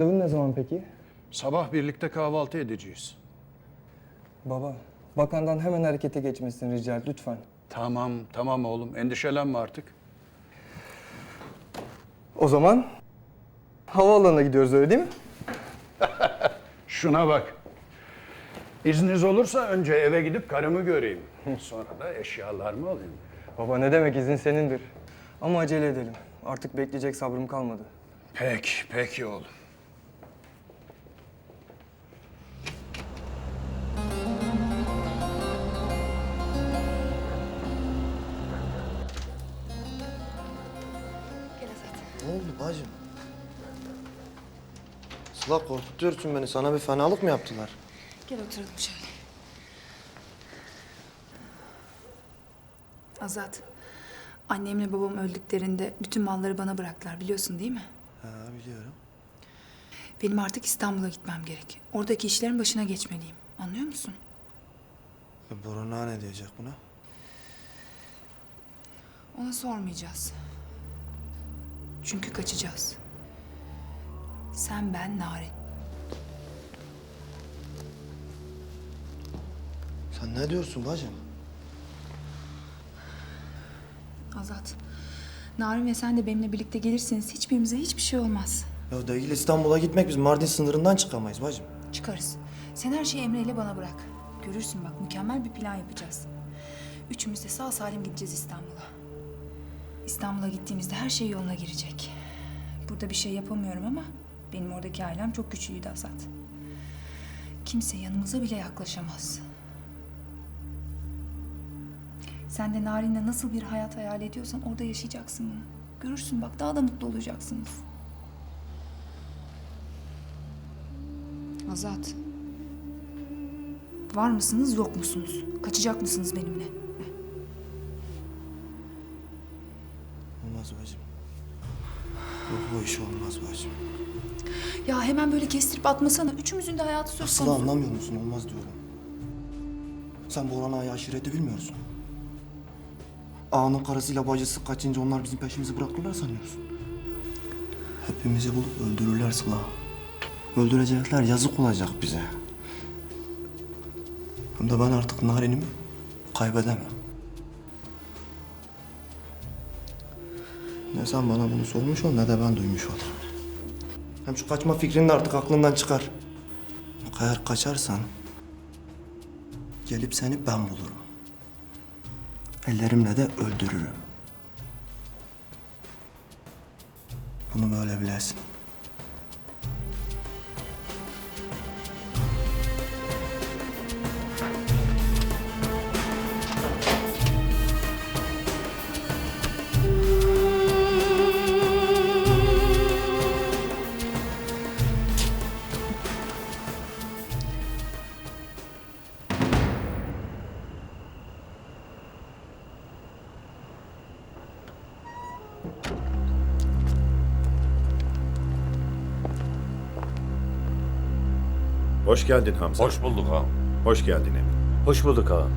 Randevu ne zaman peki? Sabah birlikte kahvaltı edeceğiz. Baba, bakandan hemen harekete geçmesini rica et lütfen. Tamam, tamam oğlum. Endişelenme artık. O zaman havaalanına gidiyoruz öyle değil mi? Şuna bak. İzniniz olursa önce eve gidip karımı göreyim. Sonra da eşyalarımı alayım. Baba ne demek izin senindir. Ama acele edelim. Artık bekleyecek sabrım kalmadı. Peki, peki oğlum. Bacım? Sıla korkutuyorsun beni. Sana bir fenalık mı yaptılar? Gel oturalım şöyle. Azat, annemle babam öldüklerinde bütün malları bana bıraktılar biliyorsun değil mi? Ha biliyorum. Benim artık İstanbul'a gitmem gerek. Oradaki işlerin başına geçmeliyim. Anlıyor musun? E, Boran ağa ne diyecek buna? Ona sormayacağız. Çünkü kaçacağız. Sen, ben, Narin. Sen ne diyorsun bacım? Azat, Narin ve sen de benimle birlikte gelirseniz hiçbirimize hiçbir şey olmaz. Ya değil İstanbul'a gitmek biz Mardin sınırından çıkamayız bacım. Çıkarız. Sen her şeyi Emre ile bana bırak. Görürsün bak mükemmel bir plan yapacağız. Üçümüz de sağ salim gideceğiz İstanbul'a. İstanbul'a gittiğimizde her şey yoluna girecek. Burada bir şey yapamıyorum ama benim oradaki ailem çok güçlüydü Azat. Kimse yanımıza bile yaklaşamaz. Sen de Narin'le nasıl bir hayat hayal ediyorsan orada yaşayacaksın bunu. Görürsün bak daha da mutlu olacaksınız. Azat. Var mısınız yok musunuz? Kaçacak mısınız benimle? Olmaz bacım. Yok bu iş olmaz bacım. Ya hemen böyle kestirip atmasana. Üçümüzün de hayatı söz Sıla konusu. anlamıyor musun? Olmaz diyorum. Sen Boran ağayı aşireti bilmiyorsun. Ağanın karısıyla bacısı kaçınca onlar bizim peşimizi bırakırlar sanıyorsun. Hepimizi bulup öldürürler Sıla. Öldürecekler yazık olacak bize. Hem de ben artık Narin'imi kaybedemem. Ne sen bana bunu sormuş ol ne de ben duymuş olurum. Hem şu kaçma fikrini de artık aklından çıkar. Eğer kaçarsan gelip seni ben bulurum. Ellerimle de öldürürüm. Bunu böyle bilesin. Hoş geldin Hamza. Hoş bulduk ağam. Hoş geldin Emin. Hoş bulduk ağam.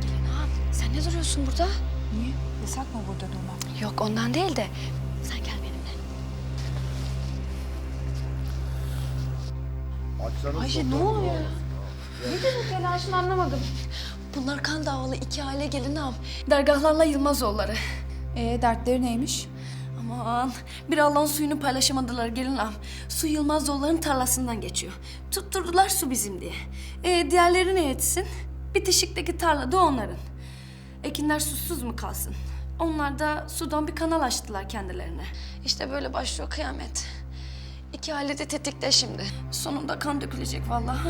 Gelin ağam sen ne duruyorsun burada? Niye? Yasak mı burada durmak? Yok ondan değil de sen gel benimle. Ayşe ne oluyor? Nedir bu telaşın anlamadım. Bunlar kan davalı iki aile gelin ağam. Dergahlarla Yılmazoğulları. Ee dertleri neymiş? Aman bir Allah'ın suyunu paylaşamadılar gelin ağam. Su Yılmazoğulların tarlasından geçiyor. Tutturdular su bizim diye. Ee, diğerleri ne etsin? Bitişikteki tarla da onların. Ekinler susuz mu kalsın? Onlar da sudan bir kanal açtılar kendilerine. İşte böyle başlıyor kıyamet. İki aile de tetikte şimdi. Sonunda kan dökülecek vallahi.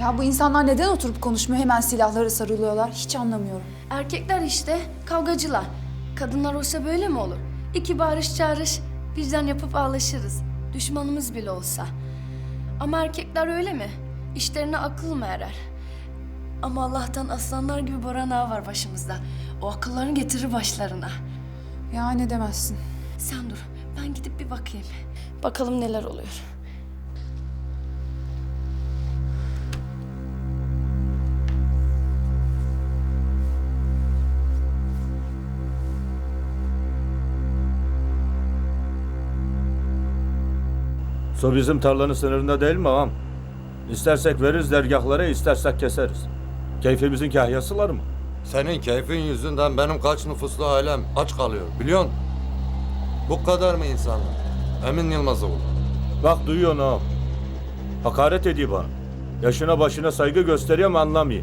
Ya bu insanlar neden oturup konuşmuyor hemen silahları sarılıyorlar? Hiç anlamıyorum. Erkekler işte kavgacılar. Kadınlar olsa böyle mi olur? İki bağırış çağırış vicdan yapıp ağlaşırız. Düşmanımız bile olsa. Ama erkekler öyle mi? İşlerine akıl mı erer? Ama Allah'tan aslanlar gibi Boran Ağa var başımızda. O akıllarını getirir başlarına. Ya ne demezsin. Sen dur, ben gidip bir bakayım. Bakalım neler oluyor. Su bizim tarlanın sınırında değil mi ağam? İstersek veririz dergahlara, istersek keseriz. Keyfimizin kahyasılar mı? Senin keyfin yüzünden benim kaç nüfuslu ailem aç kalıyor biliyor musun? Bu kadar mı insanlar? Emin Yılmazoğlu. Bak duyuyorsun ağam. Hakaret ediyor bana. Yaşına başına saygı gösteriyor ama anlamıyor.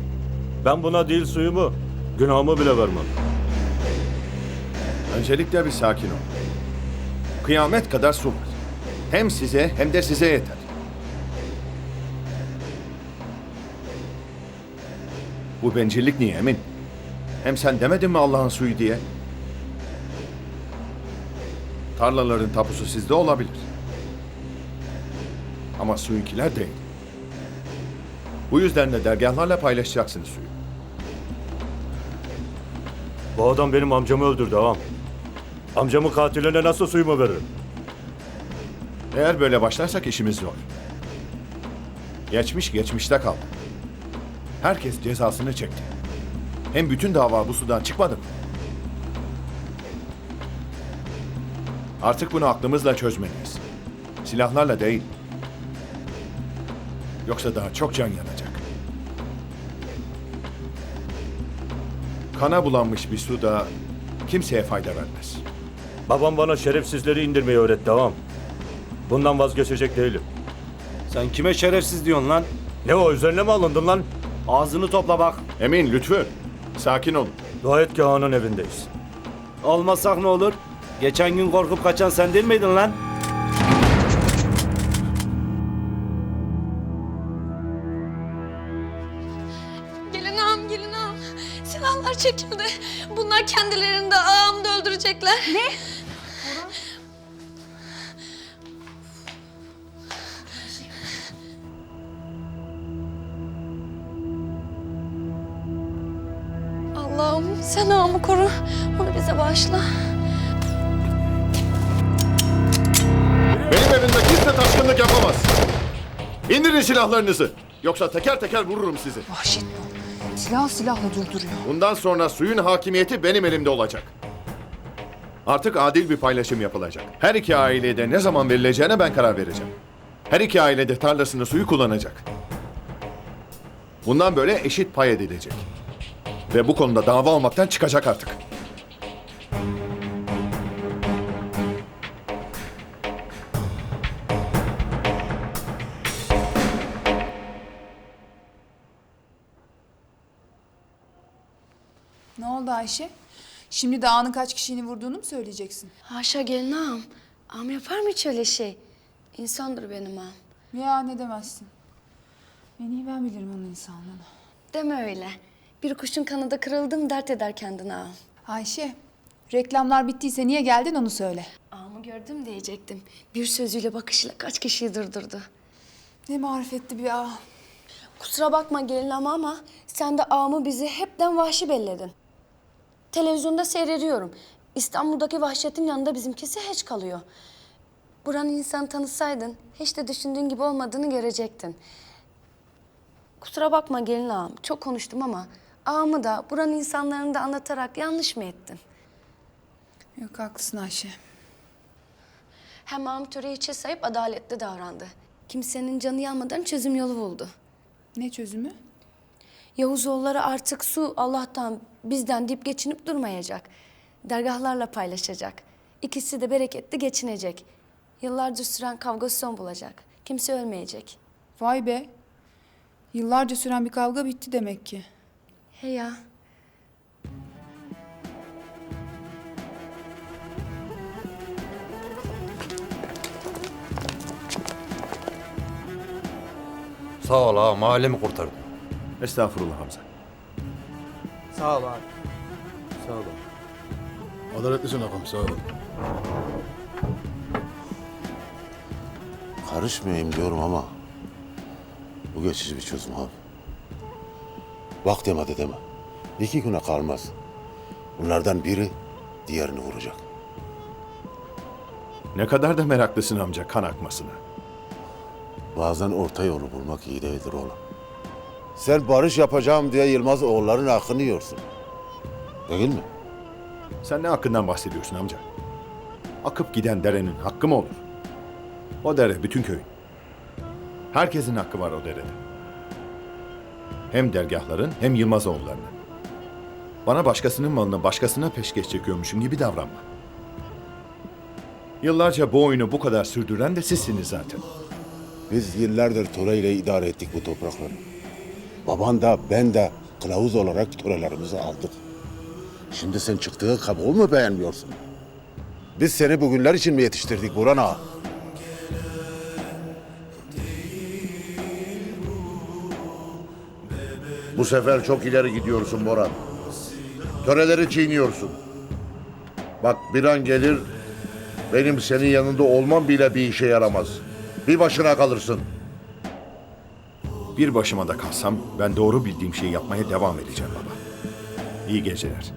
Ben buna değil suyumu, günahımı bile vermem. Öncelikle bir sakin ol. Kıyamet kadar su var. Hem size hem de size yeter. Bu bencillik niye Emin? Hem sen demedin mi Allah'ın suyu diye? Tarlaların tapusu sizde olabilir. Ama suyunkiler değil. Bu yüzden de dergahlarla paylaşacaksınız suyu. Bu adam benim amcamı öldürdü ağam. Amcamın katiline nasıl suyumu veririm? Eğer böyle başlarsak işimiz zor. Geçmiş geçmişte kaldı. Herkes cezasını çekti. Hem bütün dava bu sudan çıkmadı mı? Artık bunu aklımızla çözmeliyiz. Silahlarla değil. Yoksa daha çok can yanacak. Kana bulanmış bir su da kimseye fayda vermez. Babam bana şerefsizleri indirmeyi öğretti ağam. Bundan vazgeçecek değilim. Sen kime şerefsiz diyorsun lan? Ne o üzerine mi alındın lan? Ağzını topla bak. Emin lütfü. Sakin olun. Dua et ki ağanın evindeyiz. Olmasak ne olur? Geçen gün korkup kaçan sen değil miydin lan? Gelin ağam, gelin ağam. Silahlar çekildi. Bunlar kendilerini de ağamı da öldürecekler. Ne? Sen ağamı koru. Onu bize bağışla. Benim evimde kimse taşkınlık yapamaz. İndirin silahlarınızı. Yoksa teker teker vururum sizi. Vahşet bu. Silah silahla durduruyor. Bundan sonra suyun hakimiyeti benim elimde olacak. Artık adil bir paylaşım yapılacak. Her iki aileye de ne zaman verileceğine ben karar vereceğim. Her iki aile de tarlasında suyu kullanacak. Bundan böyle eşit pay edilecek. Ve bu konuda dava olmaktan çıkacak artık. Ne oldu Ayşe? Şimdi dağının kaç kişini vurduğunu mu söyleyeceksin? Haşa gelin ağam. Ağam yapar mı hiç öyle şey? İnsandır benim ağam. Ya ne demezsin. En iyi ben bilirim onun insanlığını. Deme öyle. Bir kuşun kanadı kırıldım dert eder kendine ağam. Ayşe, reklamlar bittiyse niye geldin onu söyle. Ağamı gördüm diyecektim. Bir sözüyle bakışıyla kaç kişiyi durdurdu. Ne marifetli bir ağa. Kusura bakma gelin ama ama sen de ağamı bizi hepten vahşi belledin. Televizyonda seyrediyorum. İstanbul'daki vahşetin yanında bizimkisi hiç kalıyor. Buranın insanı tanısaydın hiç de düşündüğün gibi olmadığını görecektin. Kusura bakma gelin ağam. Çok konuştum ama ağamı da buranın insanlarını da anlatarak yanlış mı ettin? Yok haklısın Ayşe. Hem ağam töreyi içe sayıp adaletli davrandı. Kimsenin canı yanmadan çözüm yolu buldu. Ne çözümü? Yavuzoğulları artık su Allah'tan bizden deyip geçinip durmayacak. Dergahlarla paylaşacak. İkisi de bereketli geçinecek. Yıllardır süren kavga son bulacak. Kimse ölmeyecek. Vay be. Yıllarca süren bir kavga bitti demek ki. He ya. Sağ ol ağam ailemi kurtardın. Estağfurullah Hamza. Sağ ol abi. Sağ olun. Adaletlisin ağam sağ ol. Karışmayayım diyorum ama bu geçici bir çözüm abi. Bak demedi deme. İki güne kalmaz. Bunlardan biri diğerini vuracak. Ne kadar da meraklısın amca kan akmasına. Bazen orta yolu bulmak iyi değildir oğlum. Sen barış yapacağım diye Yılmaz oğulların hakkını yiyorsun. Değil mi? Sen ne hakkından bahsediyorsun amca? Akıp giden derenin hakkı mı olur? O dere bütün köyün. Herkesin hakkı var o derede. Hem dergahların hem Yılmazoğullarının. Bana başkasının malını başkasına peşkeş çekiyormuşum gibi davranma. Yıllarca bu oyunu bu kadar sürdüren de sizsiniz zaten. Biz yıllardır töre ile idare ettik bu toprakları. Baban da ben de kılavuz olarak törelerimizi aldık. Şimdi sen çıktığı kabuğu mu beğenmiyorsun? Biz seni bugünler için mi yetiştirdik Burhan ağa? Bu sefer çok ileri gidiyorsun Boran. Töreleri çiğniyorsun. Bak bir an gelir benim senin yanında olmam bile bir işe yaramaz. Bir başına kalırsın. Bir başıma da kalsam ben doğru bildiğim şeyi yapmaya devam edeceğim baba. İyi geceler.